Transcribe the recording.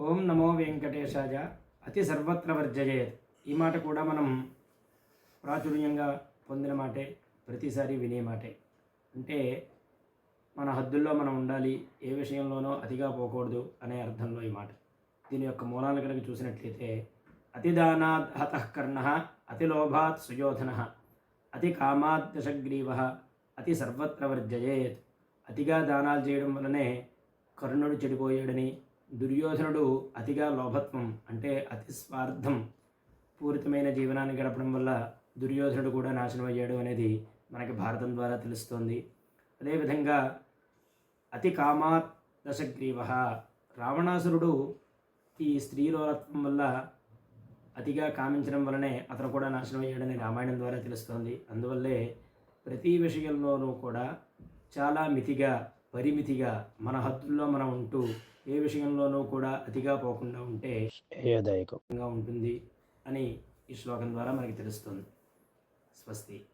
ఓం నమో వెంకటేశాయ. అతి సర్వత్ర వర్జయేత్. ఈ మాట కూడా మనం ప్రాచుర్యంగా పొందిన మాటే ప్రతిసారి వినే మాటే. అంటే మన హద్దుల్లో మనం ఉండాలి ఏ విషయంలోనో అతిగా పోకూడదు అనే అర్థంలో ఈ మాట. దీని యొక్క మూలాలు కనుక చూసినట్లయితే అతిదానాద్ హతకర్ణ కర్ణ సుయోధన అతి కామాత్ దశగ్రీవ అతి సర్వత్ర వర్జయేత్. అతిగా దానాలు చేయడం వలనే కర్ణుడు చెడిపోయాడని దుర్యోధనుడు అతిగా లోభత్వం అంటే అతి స్వార్థం పూరితమైన జీవనాన్ని గడపడం వల్ల దుర్యోధనుడు కూడా నాశనం అయ్యాడు అనేది మనకి భారతం ద్వారా తెలుస్తోంది. అదేవిధంగా అతి కామాత్ దశగ్రీవ రావణాసురుడు ఈ స్త్రీలోలత్వం వల్ల అతిగా కామించడం వలనే అతను కూడా నాశనం అయ్యాడని రామాయణం ద్వారా తెలుస్తోంది. అందువల్లే ప్రతి విషయంలోనూ కూడా చాలా మితిగా పరిమితిగా మన హద్దుల్లో మనం ఉంటూ ఏ విషయంలోనూ కూడా అతిగా పోకుండా ఉంటే ఉంటుంది అని ఈ శ్లోకం ద్వారా మనకి తెలుస్తుంది. స్వస్తి.